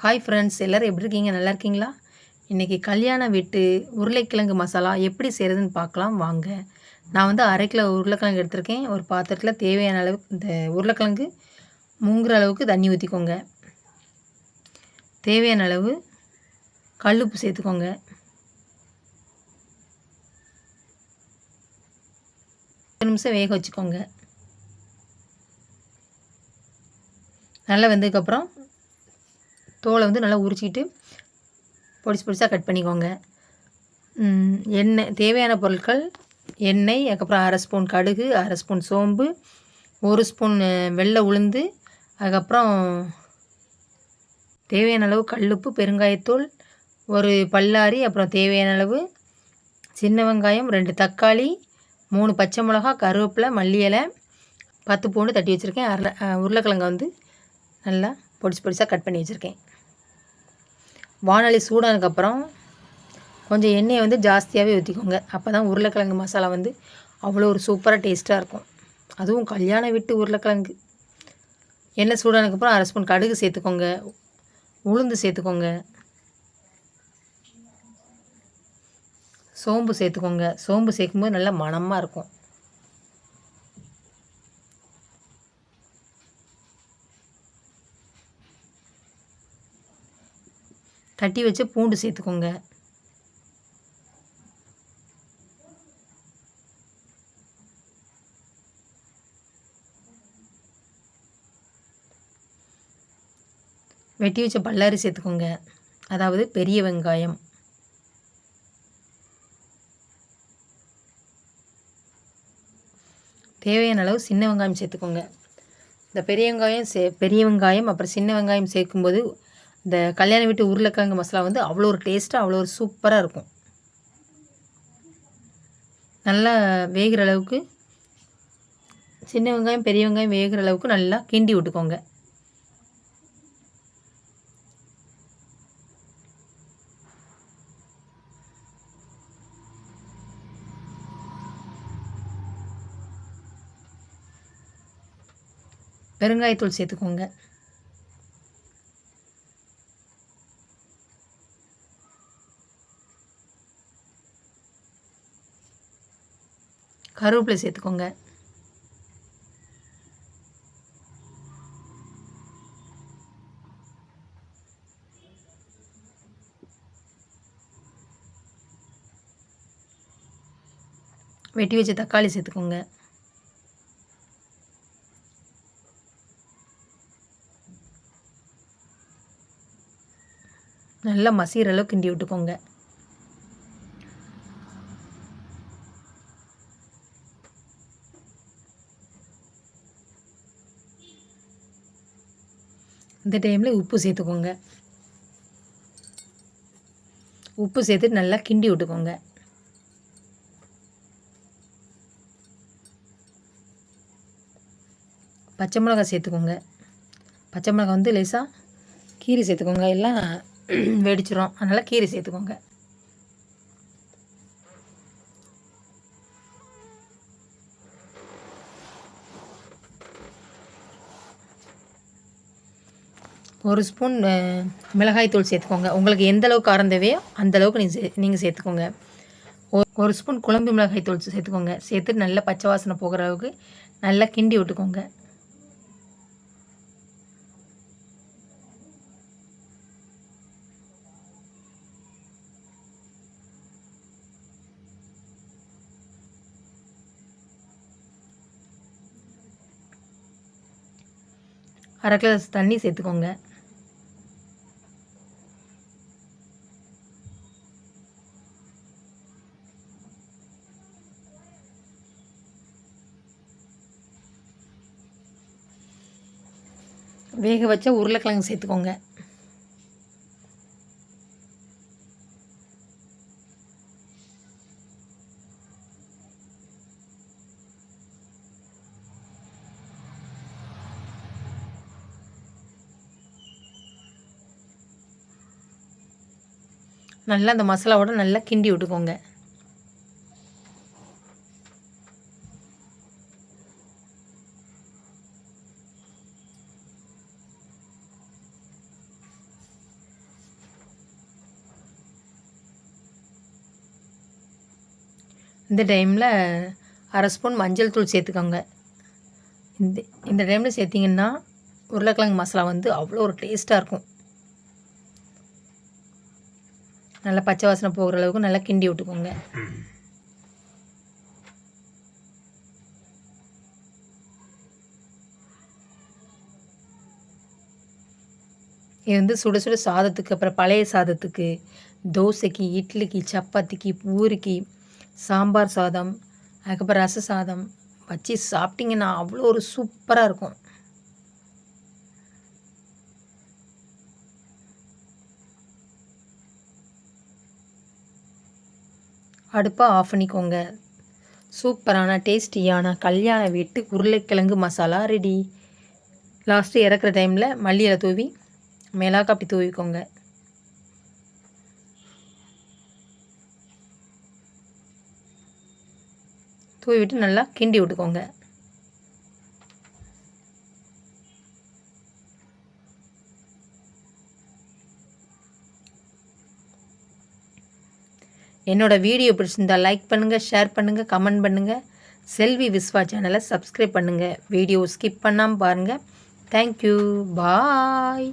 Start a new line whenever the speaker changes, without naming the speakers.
hi friends எல்லோரும் எப்படி இருக்கீங்க நல்லா இருக்கீங்களா இன்றைக்கி கல்யாண வீட்டு உருளைக்கிழங்கு மசாலா எப்படி செய்கிறதுன்னு பார்க்கலாம் வாங்க நான் வந்து அரை கிலோ உருளைக்கிழங்கு எடுத்திருக்கேன் ஒரு பாத்திரத்தில் தேவையான அளவு இந்த உருளைக்கிழங்கு மூங்குற அளவுக்கு தண்ணி ஊற்றிக்கோங்க தேவையான அளவு கல்லுப்பு சேர்த்துக்கோங்க நிமிஷம் வேக வச்சுக்கோங்க நல்லா வெந்ததுக்கப்புறம் தோலை வந்து நல்லா உரிச்சிக்கிட்டு பொடிசு பொடிசாக கட் பண்ணிக்கோங்க எண்ணெய் தேவையான பொருட்கள் எண்ணெய் அதுக்கப்புறம் அரை ஸ்பூன் கடுகு அரை ஸ்பூன் சோம்பு ஒரு ஸ்பூன் வெள்ளை உளுந்து அதுக்கப்புறம் தேவையான அளவு கல்லுப்பு பெருங்காயத்தூள் ஒரு பல்லாரி அப்புறம் தேவையான அளவு சின்ன வெங்காயம் ரெண்டு தக்காளி மூணு பச்சை மிளகா கருவேப்பிலை மல்லி இலை பத்து பூண்டு தட்டி வச்சுருக்கேன் அரை உருளைக்கிழங்க வந்து நல்லா பொடிச்சு பொடிச்சாக கட் பண்ணி வச்சுருக்கேன் வானொலி சூடானதுக்கப்புறம் கொஞ்சம் எண்ணெயை வந்து ஜாஸ்தியாகவே ஊற்றிக்கோங்க அப்போ தான் உருளைக்கிழங்கு மசாலா வந்து அவ்வளோ ஒரு சூப்பராக டேஸ்ட்டாக இருக்கும் அதுவும் கல்யாணம் விட்டு உருளைக்கிழங்கு எண்ணெய் சூடானதுக்கப்புறம் அரை ஸ்பூன் கடுகு சேர்த்துக்கோங்க உளுந்து சேர்த்துக்கோங்க சோம்பு சேர்த்துக்கோங்க சோம்பு சேர்க்கும்போது நல்லா மணமாக இருக்கும் தட்டி வச்ச பூண்டு சேர்த்துக்கோங்க வெட்டி வச்ச பல்லாரி சேர்த்துக்கோங்க அதாவது பெரிய வெங்காயம் தேவையான அளவு சின்ன வெங்காயம் சேர்த்துக்கோங்க இந்த பெரிய வெங்காயம் சே பெரிய வெங்காயம் அப்புறம் சின்ன வெங்காயம் சேர்க்கும்போது இந்த கல்யாண வீட்டு உருளைக்கிழங்கு மசாலா வந்து அவ்வளோ ஒரு டேஸ்ட்டாக அவ்வளோ ஒரு சூப்பராக இருக்கும் நல்லா வேகிற அளவுக்கு சின்ன வெங்காயம் பெரிய வெங்காயம் வேகிற அளவுக்கு நல்லா கிண்டி விட்டுக்கோங்க பெருங்காயத்தூள் சேர்த்துக்கோங்க கருவேப்பிலை சேர்த்துக்கோங்க வெட்டி வச்ச தக்காளி சேர்த்துக்கோங்க நல்லா மசிகிற அளவு கிண்டி விட்டுக்கோங்க இந்த டைமில் உப்பு சேர்த்துக்கோங்க உப்பு சேர்த்து நல்லா கிண்டி விட்டுக்கோங்க பச்சை மிளகா சேர்த்துக்கோங்க பச்சை மிளகா வந்து லேசாக கீரை சேர்த்துக்கோங்க எல்லாம் வெடிச்சிரும் அதனால் கீரை சேர்த்துக்கோங்க ஒரு ஸ்பூன் மிளகாய் தூள் சேர்த்துக்கோங்க உங்களுக்கு எந்த அளவுக்கு காரம் தேவையோ அந்தளவுக்கு நீங்கள் சே நீங்கள் சேர்த்துக்கோங்க ஒரு ஸ்பூன் குழம்பு மிளகாய் தூள் சேர்த்துக்கோங்க சேர்த்துட்டு நல்லா பச்சை வாசனை போகிற அளவுக்கு நல்லா கிண்டி விட்டுக்கோங்க அரை கிளாஸ் தண்ணி சேர்த்துக்கோங்க வேக வச்சா உருளைக்கிழங்கு சேர்த்துக்கோங்க நல்லா அந்த மசாலாவோட நல்லா கிண்டி விட்டுக்கோங்க இந்த டைமில் அரை ஸ்பூன் மஞ்சள் தூள் சேர்த்துக்கோங்க இந்த இந்த டைமில் சேர்த்திங்கன்னா உருளைக்கிழங்கு மசாலா வந்து அவ்வளோ ஒரு டேஸ்ட்டாக இருக்கும் நல்லா பச்சை வாசனை போகிற அளவுக்கு நல்லா கிண்டி விட்டுக்கோங்க இது வந்து சுட சுட சாதத்துக்கு அப்புறம் பழைய சாதத்துக்கு தோசைக்கு இட்லிக்கு சப்பாத்திக்கு பூரிக்கு சாம்பார் சாதம் அதுக்கப்புறம் ரச சாதம் வச்சு சாப்பிட்டிங்கன்னா அவ்வளோ ஒரு சூப்பராக இருக்கும் அடுப்பை ஆஃப் பண்ணிக்கோங்க சூப்பரான டேஸ்டியான கல்யாண வீட்டு உருளைக்கிழங்கு மசாலா ரெடி லாஸ்ட்டு இறக்குற டைமில் மல்லியில் தூவி மிளகாப்பி தூவிக்கோங்க தூவி விட்டு நல்லா கிண்டி விட்டுக்கோங்க என்னோடய வீடியோ பிடிச்சிருந்தால் லைக் பண்ணுங்கள் ஷேர் பண்ணுங்கள் கமெண்ட் பண்ணுங்கள் செல்வி விஸ்வா சேனலை சப்ஸ்கிரைப் பண்ணுங்கள் வீடியோ ஸ்கிப் பண்ணாமல் பாருங்கள் தேங்க்யூ பாய்